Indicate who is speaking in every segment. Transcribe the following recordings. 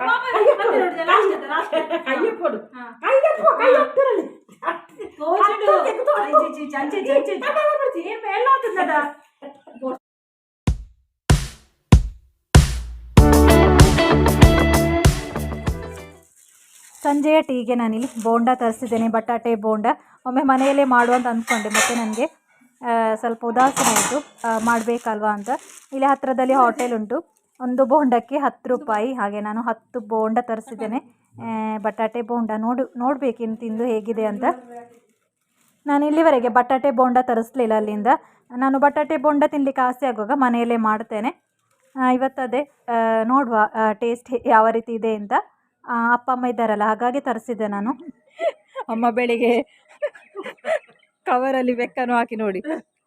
Speaker 1: ಕೈ
Speaker 2: ತಿನ್ನದ? ಸಂಜೆಯ ಟೀಗೆ ನಾನಿಲ್ಲಿ ಬೋಂಡ ತರಿಸಿದ್ದೇನೆ ಬಟಾಟೆ ಬೋಂಡ. ಒಮ್ಮೆ ಮನೆಯಲ್ಲೇ ಮಾಡುವಂತ ಅಂದ್ಕೊಂಡೆ ಮತ್ತೆ ನನಗೆ ಸ್ವಲ್ಪ ಉದಾಸೀನ ಆಯಿತು. ಮಾಡಬೇಕಲ್ವಾ ಅಂತ. ಇಲ್ಲಿ ಹತ್ತಿರದಲ್ಲಿ ಹೋಟೆಲ್ ಉಂಟು. ಒಂದು ಬೋಂಡಕ್ಕೆ ಹತ್ತು ರೂಪಾಯಿ. ಹಾಗೆ ನಾನು ಹತ್ತು ಬೋಂಡ ತರಿಸಿದ್ದೇನೆ. ಬಟಾಟೆ ಬೋಂಡ ನೋಡು ನೋಡಬೇಕಿನ್ನು ತಿಂದು ಹೇಗಿದೆ ಅಂತ. ನಾನು ಇಲ್ಲಿವರೆಗೆ ಬಟಾಟೆ ಬೋಂಡ ತರಿಸ್ಲಿಲ್ಲ ಅಲ್ಲಿಂದ. ನಾನು ಬಟಾಟೆ ಬೋಂಡ ತಿನ್ನಲಿಕ್ಕೆ ಆಸೆ ಆಗುವಾಗ ಮನೆಯಲ್ಲೇ ಮಾಡ್ತೇನೆ. ಇವತ್ತು ಇವತ್ತದೇ ನೋಡುವ ಟೇಸ್ಟ್ ಯಾವ ರೀತಿ ಇದೆ ಅಂತ. ಅಪ್ಪ ಅಮ್ಮ ಇದ್ದಾರಲ್ಲ ಹಾಗಾಗಿ ತರಿಸಿದ್ದೆ ನಾನು. ಅಮ್ಮ ಬೆಳಿಗ್ಗೆ ಕವರಲ್ಲಿ ಬೆಕ್ಕನ್ನು ಹಾಕಿ ನೋಡಿ.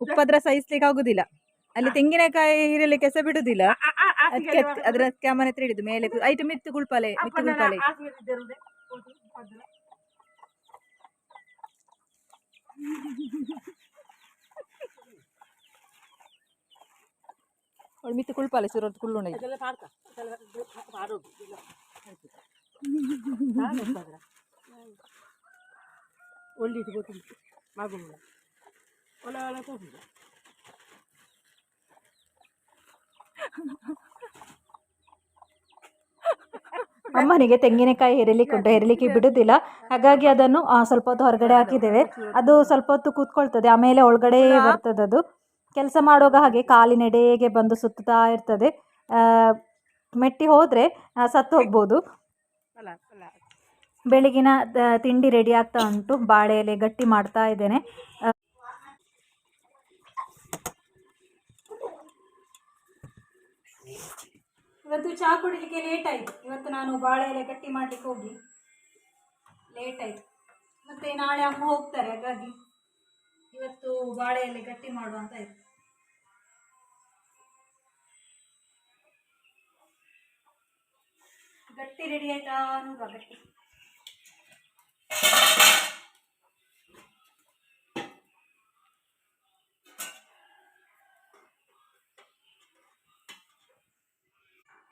Speaker 2: ಉಪ್ಪದ್ರ ಸಹಿಸ್ಲಿಕ್ಕೆ ಆಗುದಿಲ್ಲ. ಅಲ್ಲಿ ತೆಂಗಿನಕಾಯಿ ಹಿರಿಲಿ ಕೆಸ ಬಿಡುದಿಲ್ಲ. ಅದಕ್ಕೆ ಅದರ ಕ್ಯಾಮರ ಹತ್ರ ಹಿಡಿದು ಮೇಲೆ ಐಟು ಮಿತ್ತು ಗುಳ್ಪಾಲೆ ಮಿತ್ತು ಗುಳ್ಪಾಲೆ. ಅವಳು ಮಿತ್ತು ಕುಳ್ಪಾಲೆ ಸುರತ್
Speaker 1: ಕುಳ್ಳುಣ ಒಳ್ಳೆ ಒಳ್ಳೆ
Speaker 2: ಅಮ್ಮನಿಗೆ ತೆಂಗಿನಕಾಯಿ ಹೆರಲಿಕ್ಕೆ ಉಂಟು ಹೆರಲಿಕ್ಕೆ ಬಿಡುವುದಿಲ್ಲ ಹಾಗಾಗಿ ಅದನ್ನು ಸ್ವಲ್ಪ ಹೊತ್ತು ಹೊರಗಡೆ ಹಾಕಿದ್ದೇವೆ. ಅದು ಸ್ವಲ್ಪ ಹೊತ್ತು ಕೂತ್ಕೊಳ್ತದೆ. ಆಮೇಲೆ ಒಳಗಡೆ ಬರ್ತದೆ ಅದು. ಕೆಲಸ ಮಾಡುವಾಗ ಹಾಗೆ ಕಾಲಿನೆಡೆಗೆ ಬಂದು ಸುತ್ತಾ ಇರ್ತದೆ. ಆ, ಮೆಟ್ಟಿ ಹೋದ್ರೆ ಸತ್ತು ಹೋಗ್ಬೋದು. ಬೆಳಗಿನ ತಿಂಡಿ ರೆಡಿ ಆಗ್ತಾ ಉಂಟು. ಬಾಳೆ ಎಲೆ ಗಟ್ಟಿ ಮಾಡ್ತಾ ಇದ್ದೇನೆ. ಇವತ್ತು ಚಹಾ ಕುಡಿಲಿಕ್ಕೆ ಲೇಟ್ ಆಯಿತು. ಇವತ್ತು ನಾನು ಬಾಳೆ ಎಲೆ ಗಟ್ಟಿ ಮಾಡಲಿಕ್ಕೆ ಹೋಗಿ. ಲೇಟ್ ಆಯಿತು. ಮತ್ತು ನಾಳೆ ಅಮ್ಮ ಹೋಗ್ತಾರೆ, ಹಾಗಾಗಿ ಇವತ್ತು ಬಾಳೆ ಎಲೆ ಗಟ್ಟಿ ಮಾಡುವ ಅಂತ ಆಯಿತು ಗಟ್ಟಿ ರೆಡಿ ಆಯ್ತಾ? ನೋಡುವ ಗಟ್ಟಿ.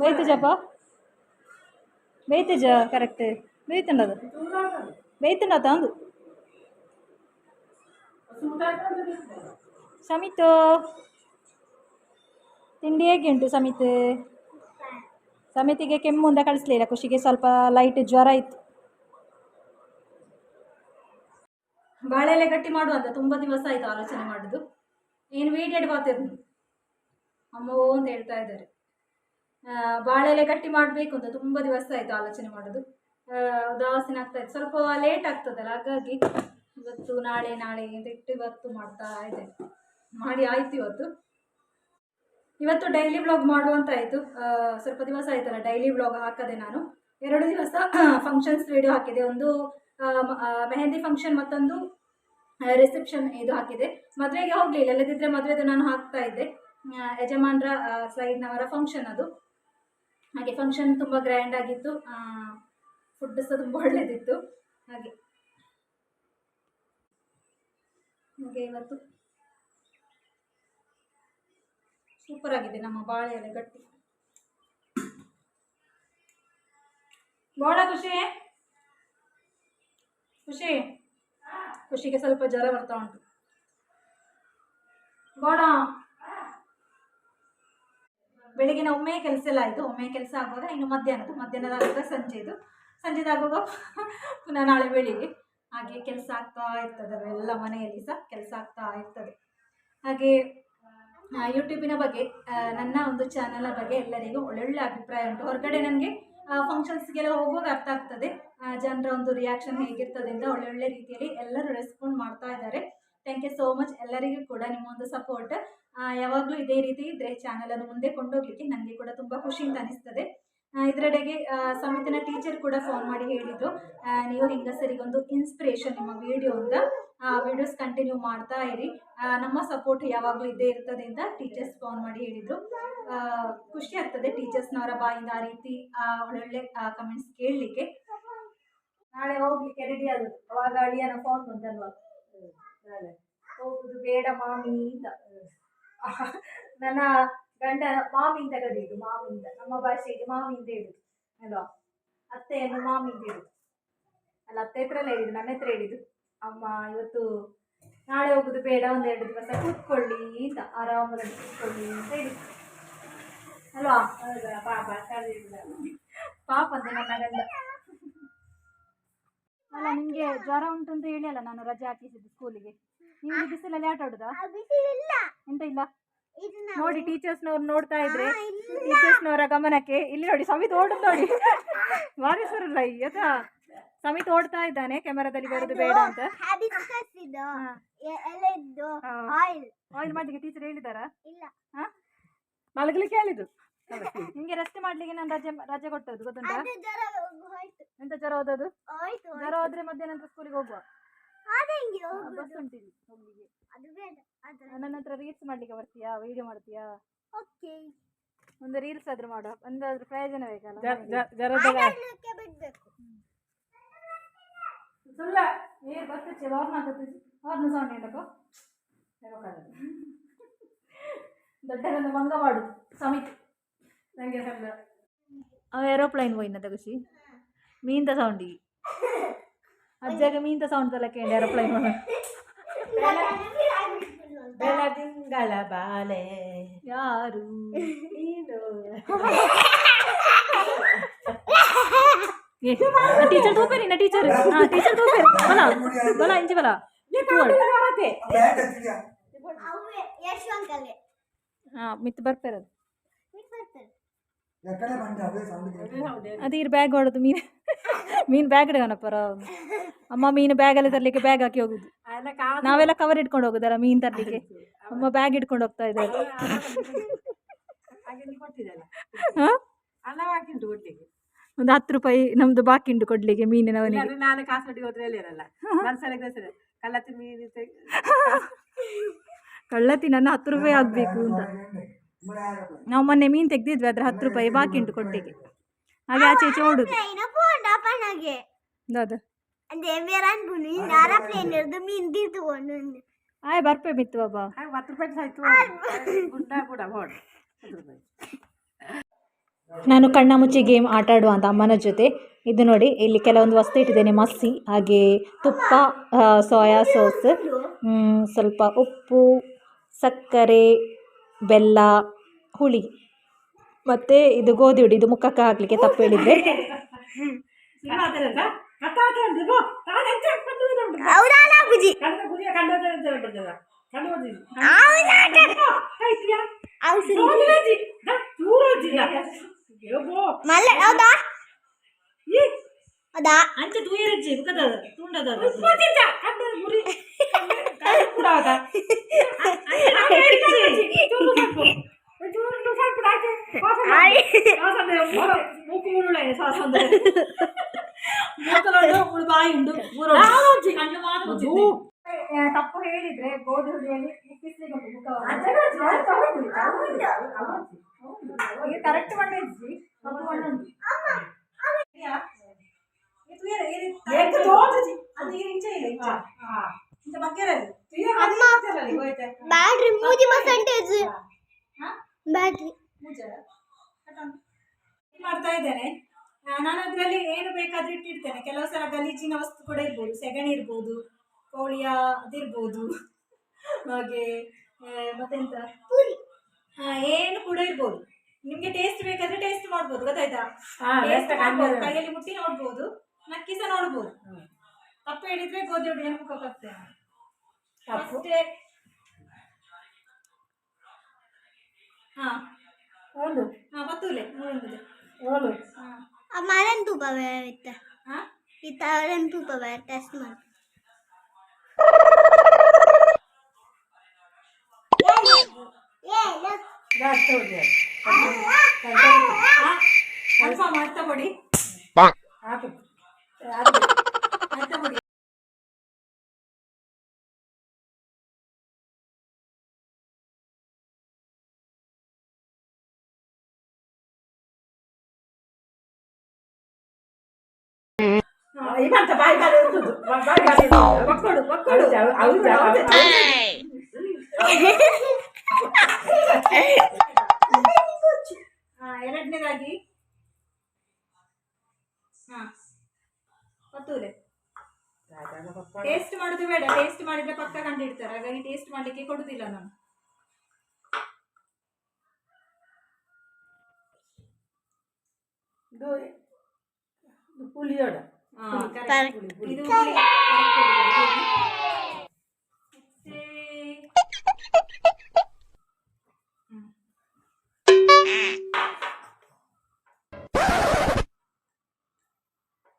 Speaker 2: ಬೇಯ್ತಜಪ್ಪ ಬೇಯ್ತಜ ಕರೆಕ್ಟ್ ಬೇಯ್ತಂಡದು ಬೇಯ್ತಂಡ ತಂದು? ಸಮಿತು. ತಿಂಡಿ ಹೇಗೆ ಉಂಟು ಸಮಿತ್? ಸಮಿತಿಗೆ ಕೆಮ್ಮು ಕಳಿಸ್ಲಿಲ್ಲ ಖುಷಿಗೆ ಸ್ವಲ್ಪ ಲೈಟ್ ಜ್ವರ ಇತ್ತು. ಬಾಳೆಲೆ ಗಟ್ಟಿ ಮಾಡುವಂತ ತುಂಬ ದಿವಸ ಆಯಿತು ಆಲೋಚನೆ ಮಾಡೋದು. ಏನು ಬರ್ತಿದ್ದು ಅಮ್ಮ ಓ ಅಂತ ಹೇಳ್ತಾ ಇದ್ದಾರೆ. ಬಾಳೆಲೆ ಗಟ್ಟಿ ಮಾಡಬೇಕು ಅಂತ ತುಂಬ ದಿವಸ ಆಯಿತು ಆಲೋಚನೆ ಮಾಡೋದು. ಉದಾಸೀನ ಆಗ್ತಾ ಇತ್ತು. ಸ್ವಲ್ಪ ಲೇಟ್ ಆಗ್ತದಲ್ಲ, ಹಾಗಾಗಿ ಇವತ್ತು ನಾಳೆ ನಾಳೆ ಅಂತ ಇಟ್ಟು ಇವತ್ತು ಮಾಡ್ತಾ ಇದೆ ಮಾಡಿ ಆಯ್ತು ಇವತ್ತು. ಇವತ್ತು ಡೈಲಿ ವ್ಲಾಗ್ ಮಾಡುವಂತ ಆಯಿತು. ಸ್ವಲ್ಪ ದಿವಸ ಆಯ್ತಲ್ಲ ಡೈಲಿ ವ್ಲಾಗ್ ಹಾಕದೆ ನಾನು. ಎರಡು ದಿವಸ ಫಂಕ್ಷನ್ಸ್ ವಿಡಿಯೋ ಹಾಕಿದೆ. ಒಂದು ಮೆಹಂದಿ ಫಂಕ್ಷನ್ ಮತ್ತೊಂದು ರಿಸೆಪ್ಷನ್ ಇದು ಹಾಕಿದೆ. ಮದುವೆಗೆ ಹೋಗಲಿಲ್ಲ ಇಲ್ಲದಿದ್ದರೆ ಮದುವೆದು ನಾನು ಹಾಕ್ತಾ ಇದ್ದೆ. ಯಜಮಾನ್ರ ಸೈಡ್ನವರ ಫಂಕ್ಷನ್ ಅದು. ಹಾಗೆ ಫಂಕ್ಷನ್ ತುಂಬ ಗ್ರ್ಯಾಂಡ್ ಆಗಿತ್ತು. ಫುಡ್ ಸಹ ತುಂಬ ಒಳ್ಳೆಯದಿತ್ತು ಹಾಗೆ. ಹಾಗೆ ಇವತ್ತು ಸೂಪರ್ ಆಗಿದೆ ನಮ್ಮ ಬಾಳೆ ಎಲೆ ಗಟ್ಟಿ. ಬೋಳ ಖುಷಿ. ಖುಷಿ. ಖುಷಿಗೆ ಸ್ವಲ್ಪ ಜ್ವರ ಬರ್ತಾ ಉಂಟು. ಬೋಡ ಬೆಳಿಗ್ಗಿನ ಒಮ್ಮೆ ಕೆಲಸ ಎಲ್ಲ ಆಯಿತು. ಒಮ್ಮೆ ಕೆಲಸ ಆಗುವಾಗ ಇನ್ನು ಮಧ್ಯಾಹ್ನದ್ದು. ಮಧ್ಯಾಹ್ನದಾಗುವಾಗ ಸಂಜೆದು. ಸಂಜೆದಾಗುವಾಗ ಪುನಃ ನಾಳೆ ಬೆಳಿಗ್ಗೆ. ಹಾಗೆ ಕೆಲಸ ಆಗ್ತಾ ಇರ್ತದೆ ಎಲ್ಲ ಮನೆಯಲ್ಲಿ ಸಹ ಕೆಲಸ ಆಗ್ತಾ ಇರ್ತದೆ. ಹಾಗೆ ಯೂಟ್ಯೂಬಿನ ಬಗ್ಗೆ ನನ್ನ ಒಂದು ಚಾನಲ್ ಬಗ್ಗೆ ಎಲ್ಲರಿಗೂ ಒಳ್ಳೊಳ್ಳೆ ಅಭಿಪ್ರಾಯ ಉಂಟು. ಹೊರಗಡೆ ನನಗೆ ಫಂಕ್ಷನ್ಸ್ಗೆಲ್ಲ ಹೋಗುವಾಗ ಅರ್ಥ ಆಗ್ತದೆ. ಜನರ ಒಂದು ರಿಯಾಕ್ಷನ್ ಹೇಗಿರ್ತದೆ ಅಂತ ಒಳ್ಳೊಳ್ಳೆ ರೀತಿಯಲ್ಲಿ ಎಲ್ಲರೂ ರೆಸ್ಪಾಂಡ್ ಮಾಡ್ತಾ ಇದ್ದಾರೆ. ಥ್ಯಾಂಕ್ ಯು ಸೋ ಮಚ್ ಎಲ್ಲರಿಗೂ ಕೂಡ ನಿಮ್ಮ ಒಂದು ಸಪೋರ್ಟ್ ಯಾವಾಗಲೂ ಇದೇ ರೀತಿ ಇದ್ದರೆ ಚಾನಲನ್ನು ಮುಂದೆ ಕೊಂಡೋಗ್ಲಿಕ್ಕೆ ನನಗೆ ಕೂಡ ತುಂಬ ಖುಷಿ ಅಂತ ಅನಿಸ್ತದೆ ಇದರೆಡೆಗೆ ಸಮಿತಿನ ಟೀಚರ್ ಕೂಡ ಫೋನ್ ಮಾಡಿ ಹೇಳಿದರು ನೀವು ಹೆಂಗಸರಿಗೊಂದು ಇನ್ಸ್ಪಿರೇಷನ್ ನಿಮ್ಮ ವಿಡಿಯೋ ಅಂತ ವಿಡಿಯೋಸ್ ಕಂಟಿನ್ಯೂ ಮಾಡ್ತಾ ಇರಿ. ನಮ್ಮ ಸಪೋರ್ಟ್ ಯಾವಾಗಲೂ ಇದ್ದೇ ಇರ್ತದೆ ಅಂತ ಟೀಚರ್ಸ್ ಫೋನ್ ಮಾಡಿ ಹೇಳಿದರು. ಖುಷಿ ಆಗ್ತದೆ ಟೀಚರ್ಸ್ನವರ ಬಾಯಿಂದ ಆ ರೀತಿ ಒಳ್ಳೊಳ್ಳೆ ಕಮೆಂಟ್ಸ್ ಕೇಳಲಿಕ್ಕೆ. ನಾಳೆ ಹೋಗ್ಲಿಕ್ಕೆ ರೆಡಿ ಆಗೋದು ಅವಾಗ ಅಳಿಯನ ಫೋನ್ ಬಂದಲ್ವಾ
Speaker 1: ನಾಳೆ.
Speaker 2: ಹೋಗುದು ಬೇಡ ಮಾಮಿ ಅಂತ. ನನ್ನ ಗಂಡ ಮಾಮಿ ಅಂತ ಅಂತ ನಮ್ಮ ಭಾಷೆಗೆ ಮಾಮಿ ಅಂತ ಹೇಳುದು. ಅಲ್ವಾ? ಅತ್ತೆಯನ್ನು ಮಾಮಿ ಅಂತ ಹೇಳುದು. ಅಲ್ಲ, ಅತ್ತೆ ಹತ್ರ ಎಲ್ಲ ಹೇಳಿದ್ದು, ನನ್ನ ಹತ್ರ ಹೇಳಿದ್ದು. ಅಮ್ಮ, ಇವತ್ತು ನಾಳೆ ಹೋಗುದು ಬೇಡ ಒಂದೆರಡು ದಿವಸ ಕೂತ್ಕೊಳ್ಳಿ ಅಂತ, ಆರಾಮದಲ್ಲಿ ಕೂತ್ಕೊಳ್ಳಿ ಅಂತ ಹೇಳಿದ್ದು ಅಲ್ವಾ?
Speaker 1: ಪಾಪ
Speaker 2: ಪಾಪ ಅಂದ್ರೆ ನನ್ನ ಗಂಡ. ಅಲ್ಲ, ನಿಮಗೆ ಜ್ವರ ಉಂಟು ಅಂತ ಹೇಳಿ ಅಲ್ಲ ನಾನು ರಜೆ ಹಾಕಿಸಿದ್ದು ಸ್ಕೂಲಿಗೆ ನೀವು ಇಲ್ಲಿ ಬಿಸಿಲಲ್ಲಿ ಆಟ ಆಡುದಾ? ಎಂತ ಇಲ್ಲ? ನೋಡಿ ಟೀಚರ್ಸ್ನವ್ರು ನೋಡ್ತಾ ಇದ್ರೆ ಟೀಚರ್ಸ್ನವರ ಗಮನಕ್ಕೆ ಇಲ್ಲಿ ನೋಡಿ ಸಮಿತ್ ಓಡುದು ನೋಡಿ. ಭಾರಿ ಸುರಲ್ಲ ಆಯ್ತಾ ಸಮಿತ್ ಓಡ್ತಾ ಇದ್ದಾನೆ ಕ್ಯಾಮೆರಾದಲ್ಲಿ ಬರೋದು ಬೇಡ ಅಂತ.
Speaker 3: ಆಯಿಲ್
Speaker 2: ಆಯಿಲ್ ಮಾಡ್ಲಿಕ್ಕೆ ಟೀಚರ್ ಹೇಳಿದಾರಾ
Speaker 3: ಇಲ್ಲ.
Speaker 2: ಹಾ?
Speaker 1: ಮಲಗಲಿಕ್ಕೆ ಹೇಳಿದ್ದು?
Speaker 2: ನಿಂಗೆ ರೆಸ್ಟ್ ಮಾಡ್ಲಿಕ್ಕೆ ನಾನು ರಜೆ ರಜೆ ಕೊಟ್ಟದ್ದು ಗೊತ್ತುಂಟಾ? ಎಂತ ಜ್ವರ
Speaker 3: ಹೋಯ್ತು
Speaker 2: ಜ್ವರ ಹೋದ್ರೆ ಮಧ್ಯಾಹ್ನ ಸ್ಕೂಲಿಗೆ ಹೋಗುವ. ಬಸ್ ಉಂಟು ಇಲ್ಲಿ ಹೋಗ್ಲಿಕ್ಕೆ.
Speaker 3: ಅದು ಬೇಡ
Speaker 2: ನನ್ನ ಹತ್ರ ರೀಲ್ಸ್ ಮಾಡ್ಲಿಕ್ಕೆ ಬರ್ತೀಯಾ ವಿಡಿಯೋ ಮಾಡ್ತೀಯಾ?
Speaker 3: ಓಕೆ
Speaker 2: ಒಂದು ರೀಲ್ಸ್ ಆದ್ರೂ ಮಾಡುವ ಒಂದಾದ್ರೂ ಪ್ರಯೋಜನ ಬೇಕಲ್ಲ? ಸುಳ್ಳ ಏ ಸೌಂಡ್ ಹೇಳಪ್ಪ. ದೊಡ್ಡದೊಂದು ಮಂಗ ಮಾಡುದು ಸಮಿತಿ
Speaker 1: ನಂಗೆ ಸಣ್ಣ
Speaker 2: ಅವ ಏರೋಪ್ಲೈನ್ ಹೋಯ್ನ ತಗಸಿ ಮೀನ್ದ ಸೌಂಡಿಗೆ ಅಜ್ಜಾಗ ಮೀನ್ದ ಸೌಂಡ್ ತಲ ಕೇಳಿ ಏರೋಪ್ಲೈನ್
Speaker 1: ಬೆಳದಿಂಗಳ ಬಾಲೆ
Speaker 2: ಯಾರು
Speaker 1: ನೀನು?
Speaker 2: ಟೀಚರ್ ತೂಪೇರಿ ನಾ ಟೀಚರ್ ಹಾ ಟೀಚರ್ ತೂಪೇರಿ ಬಲ ಬಲ ಇಂಚಿ ಬಲ. ಹಾ ಮಿತ್ ಬರ್ಪೇರದು
Speaker 3: ಬಿಟ್ಟು ಬರ್ತಾರೆ
Speaker 4: ಎಕ್ಕಡೆ ಬಂಡೆ ಅವೇ ಸೌಂಡ್
Speaker 2: ಅದು ಇರ್ ಬ್ಯಾಗ್ ಹೊಡೋದು ಮೀನು ಮೀನು ಬ್ಯಾಗ್ ಇಡವನಪ್ಪರ ಅಮ್ಮ ಮೀನು ಬ್ಯಾಗಲ್ಲಿ ತರಲಿಕ್ಕೆ ಬ್ಯಾಗ್ ಹಾಕಿ ಹೋಗುದು. ನಾವೆಲ್ಲ ಕವರ್ ಇಟ್ಕೊಂಡು ಹೋಗುದಲ್ಲ ಮೀನು ತರಲಿಕ್ಕೆ? ಅಮ್ಮ ಬ್ಯಾಗ್ ಇಟ್ಕೊಂಡು ಹೋಗ್ತಾ ಇದ್ದಾರೆ. ಒಂದು ಹತ್ತು ರೂಪಾಯಿ ನಮ್ದು ಬಾಕಿ ಉಂಟು ಕೊಡ್ಲಿಕ್ಕೆ ಮೀನಿನವನಿಗೆ
Speaker 1: ಇಲ್ಲಾಂದ್ರೆ ನಾನು ಹೋದ್ರೆ ಮೀನು
Speaker 2: ಕಳ್ಳತಿ ನನ್ನ ಹತ್ತು ರೂಪಾಯಿ ಆಗಬೇಕು ಅಂತ. ನಾವು ಮೊನ್ನೆ ಮೀನು ತೆಗ್ದಿದ್ವಿ ಅದ್ರ ಹತ್ತು ರೂಪಾಯಿ ಬಾಕಿ ಉಂಟು ಕೊಟ್ಟಿಗೆ. ಹಾಗೆ ಆಚೆ ಈಚೆ ಓಡುದು.
Speaker 3: ಅದೇ.
Speaker 2: ಆಯ್ ಬರ್ಪೆ ಮಿತ್ತು ಬಾಬಾ. ನಾನು ಕಣ್ಣ ಮುಚ್ಚಿ ಗೇಮ್ ಆಟ ಆಡುವಂತ ಅಮ್ಮನ ಜೊತೆ. ಇದು ನೋಡಿ ಇಲ್ಲಿ ಕೆಲವೊಂದು ವಸ್ತು ಇಟ್ಟಿದ್ದೇನೆ ಮಸ್ಸಿ ಹಾಗೆ ತುಪ್ಪ ಸೋಯಾ ಸಾಸ್ ಸ್ವಲ್ಪ ಉಪ್ಪು ಸಕ್ಕರೆ ಬೆಲ್ಲ ಹುಳಿ. ಮತ್ತು ಇದು ಗೋಧಿ ಹುಡಿ ಇದು ಮುಖಕ್ಕೆ ಹಾಕಲಿಕ್ಕೆ ತಪ್ಪು ಹೇಳಿದರೆ?
Speaker 3: ಹೌದಲ್ಲ ಅಪ್ಪುಜಿ ಔಷಧಿ ಮಲ್ಲ ಹೌದಾ ಹೌದಾ
Speaker 2: ಅಂಚೆ ತೂಯರಜ್ಜಿ ಮುಖದ ತುಂಡದ ಮೂಕು ಮುರುಳ ಮೂಕಲೊಂದು ಬಾಯಿ ಉಂಡು ಕಣ್ಣು ಮಾತ್ರ ಮುಚ್ಚಿದ್ದೆ. ತಪ್ಪು ಹೇಳಿದ್ರೆ ಗೋಧಿ ಹುಡಿಯಲ್ಲಿ ಮುಕ್ಕಿಸ್ಲಿಕ್ಕೆ ಉಂಟು ಮುಖವನ್ನು. ಈಗ ಕರೆಕ್ಟ್ ಮಣ್ಣು ಇದ್ದಿ ತಪ್ಪು ಮಣ್ಣು ಉಂಟು ಯಾ? ಇದು ಏನ? ಈ ರೀತಿ- ಅದು ಈ ಇಂಚೆ ಇದೆ, ಇಂಚೆ. ಇಂಚೆ ಮಗ್ಗೆರದು.
Speaker 3: ಅಮ್ಮ
Speaker 2: ಇದರಲ್ಲಿ ಹೋಯ್ತೆ.
Speaker 3: ಬ್ಯಾಟ್ರಿ ಮೂಜಿ ಪರ್ಸೆಂಟೇಜ್
Speaker 2: ಹಾ?
Speaker 3: ಬ್ಯಾಟ್ರಿ
Speaker 2: ಮುಚ್ಚಳ. ಮಾಡ್ತಾ ಇದ್ದೇನೆ. ನಾನು ಅದರಲ್ಲಿ ಏನು ಬೇಕಾದ್ರೂ ಇಟ್ಟಿರ್ತೇನೆ ಕೆಲವು ಸಲ ಗಲೀಜಿನ ವಸ್ತು ಕೂಡ ಇರ್ಬೋದು. ಸೆಗಣಿ ಇರ್ಬೋದು ಕೋಳಿಯ ಅದಿರ್ಬೋದು ಹಾಗೆ ಮತ್ತೆಂತ? ಏನು ಕೂಡ ಇರ್ಬೋದು. ನಿಮ್ಗೆ ಟೇಸ್ಟ್ ಬೇಕಾದ್ರೆ ಟೇಸ್ಟ್ ಮಾಡ್ಬೋದು ಗೊತ್ತಾಯ್ತಾ? ಕೈಯಲ್ಲಿ ಮುಟ್ಟಿ ನೋಡ್ಬೋದು ನಕ್ಕಿ ಸಹ ನೋಡ್ಬೋದು ತಪ್ಪು ಹೇಳಿದ್ರೆ ಗೋಧಿ ಹುಡಿ ಮುಖಕ್ಕೆ ಹಾಕ್ತೇನೆ
Speaker 1: ತಪ್ಪು.
Speaker 2: ಅಷ್ಟೇ. ಹಾ.
Speaker 1: ಒಂದು
Speaker 2: ಹಾ ಪತ್ತೂಲೆ ನೋಡುದು
Speaker 1: ಒಂದು
Speaker 2: ಹಾ.
Speaker 3: ಮರನ್ ತೂಪ ಬೇರೆ ಇತ್ತ
Speaker 2: ಹಾ?
Speaker 3: ಈ ತವರನ್ ತೂಪ ಬೇರೆ ಟೆಸ್ಟ್ ಮಾಡಿ
Speaker 1: ಜಾಸ್ತಿ ಹೊಡಿ
Speaker 2: ಅಲ್ಪ ಮಾಡ್ತಾ ಕೊಡಿ
Speaker 1: ಹಾಕು
Speaker 2: ಮಾಡ್ತಾ ಕೊಡಿ
Speaker 1: ಇವಂತ ಬಾಯಿ ಬಾಯಿ ಇರ್ತದ್ದು ಬಾಯಿ ಬಾಯಿ ಇರ್ತದ್ದು
Speaker 2: ಒಕ್ಕೊಡು ಒಕ್ಕೊಡು
Speaker 1: ಹೌದು ಹೌದು
Speaker 2: ಹಾ. ಎರಡನೇದಾಗಿ. ಹಾ. ಪತ್ತೂಲೆ ಟೇಸ್ಟ್ ಮಾಡುದು ಬೇಡ. ಟೇಸ್ಟ್ ಮಾಡಿದ್ರೆ ಪಕ್ಕ ಕಂಡಿಡ್ತಾರೆ. ಹಾಗಾಗಿ ಟೇಸ್ಟ್ ಮಾಡ್ಲಿಕ್ಕೆ ಕೊಡುದಿಲ್ಲ ನಾನು.
Speaker 1: ಇದು ಪುಳಿಯೋಡ
Speaker 2: ಹಾ, correct. ಇದು ಹುಳಿ. correct ಇದೆ.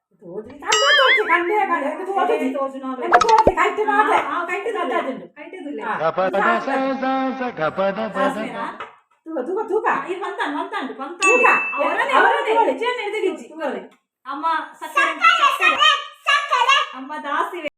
Speaker 2: ಮತ್ತೆ
Speaker 1: ತೋಜಿ ಕಣ್ಣು ತೋಜಿ ಕಣ್ಣೇ ಕಣ್ಣು ಎಂತ ತೋಜಿ
Speaker 2: ತೋಜು ನೋಡು.
Speaker 1: ಎಂತ ತೋಜಿ ಕೈಟ್ ಮಾತೆ
Speaker 2: ಆ, ಆ, ಕೈಟದುಲ್ಲೆ. ಕೈಟದುಲ್ಲೆ. ಸಾಸ್ವೆನಾ?
Speaker 1: ತೂಕ ತೂಕ ತೂಕ
Speaker 2: ಆ, ಇದು ಬಂತಾನು ಬಂತಾಂಡು
Speaker 1: ತೂಕ
Speaker 2: ಬಂತಾಂಡು ಅವರನ್ನೇ
Speaker 1: ಅವರನ್ನೇ
Speaker 2: ಅವರನ್ನೇ
Speaker 1: ಚೇನ್ ಹಿಡಿದಿಗಿಜ್ಜಿ
Speaker 2: ಅಮ್ಮ ಸಕ್ಕರೆ ಸಕ್ಕರೆ ಅಮ್ಮ ದಾಸಿ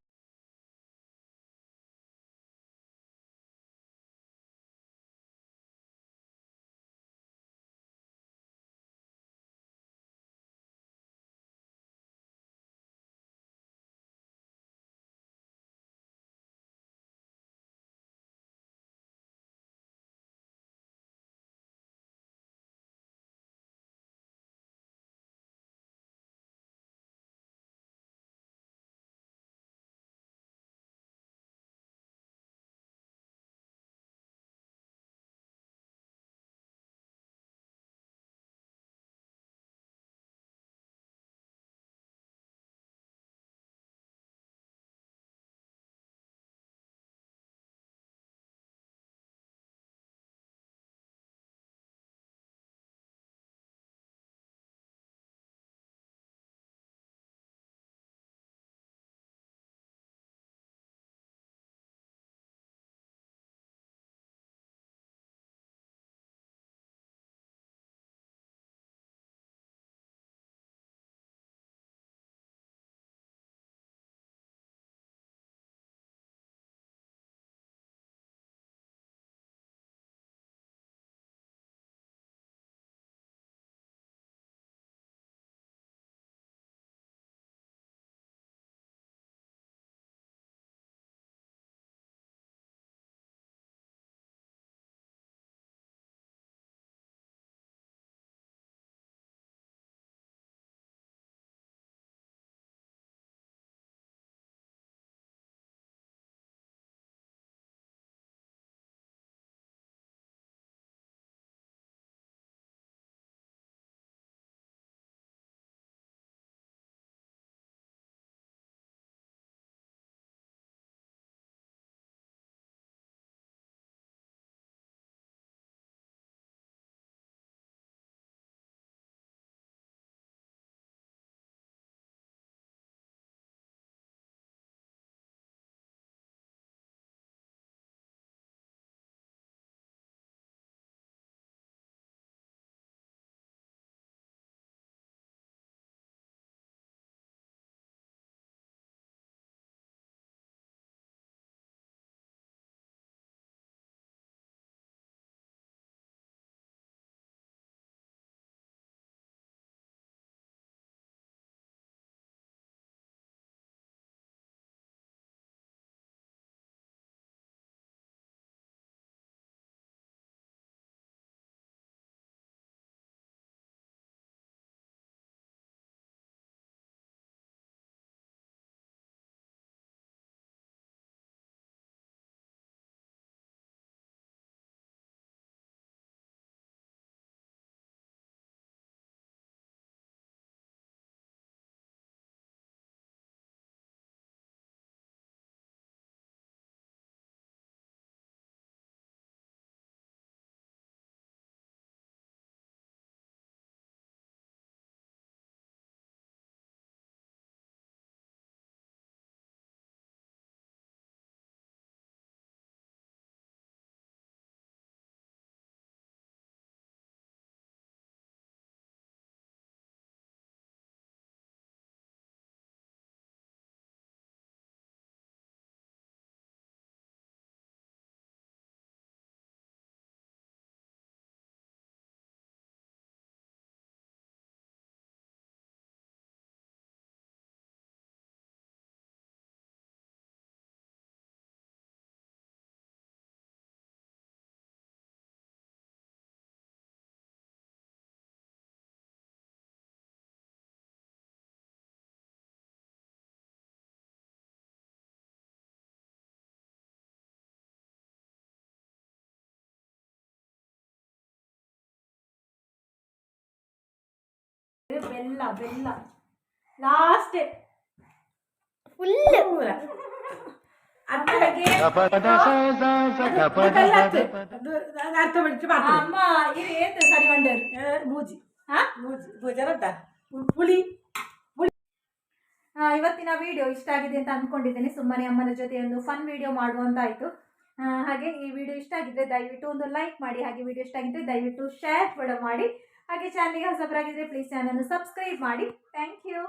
Speaker 2: ಬೆಲ್ಲ ಬೆಲ್ಲ. ಲಾಸ್ಟ್
Speaker 3: ಫುಲ್
Speaker 2: ಅಮ್ಮ
Speaker 1: ಅರ್ಥ
Speaker 2: ಇದು ಸರಿ ಹಾ?
Speaker 1: ಪುಳಿ.
Speaker 2: ಇವತ್ತಿನ ವಿಡಿಯೋ ಇಷ್ಟ ಆಗಿದೆ ಅಂತ ಅಂದ್ಕೊಂಡಿದ್ದೇನೆ ಸುಮ್ಮನೆ ಅಮ್ಮನ ಜೊತೆ ಒಂದು ಫನ್ ವಿಡಿಯೋ ಮಾಡುವಂತಾಯ್ತು ಹಾಗೆ ಈ ವಿಡಿಯೋ ಇಷ್ಟ ಆಗಿದ್ರೆ ದಯವಿಟ್ಟು ಒಂದು ಲೈಕ್ ಮಾಡಿ. ಹಾಗೆ ವಿಡಿಯೋ ಇಷ್ಟ ಆಗಿದ್ರೆ ದಯವಿಟ್ಟು ಶೇರ್ ಕೂಡ ಮಾಡಿ. ಹಾಗೆ ಚಾನಲ್ಗೆ ಹೊಸಬರಾಗಿದ್ದರೆ ಪ್ಲೀಸ್ ಚಾನಲ್ನ ಸಬ್ಸ್ಕ್ರೈಬ್ ಮಾಡಿ. Thank you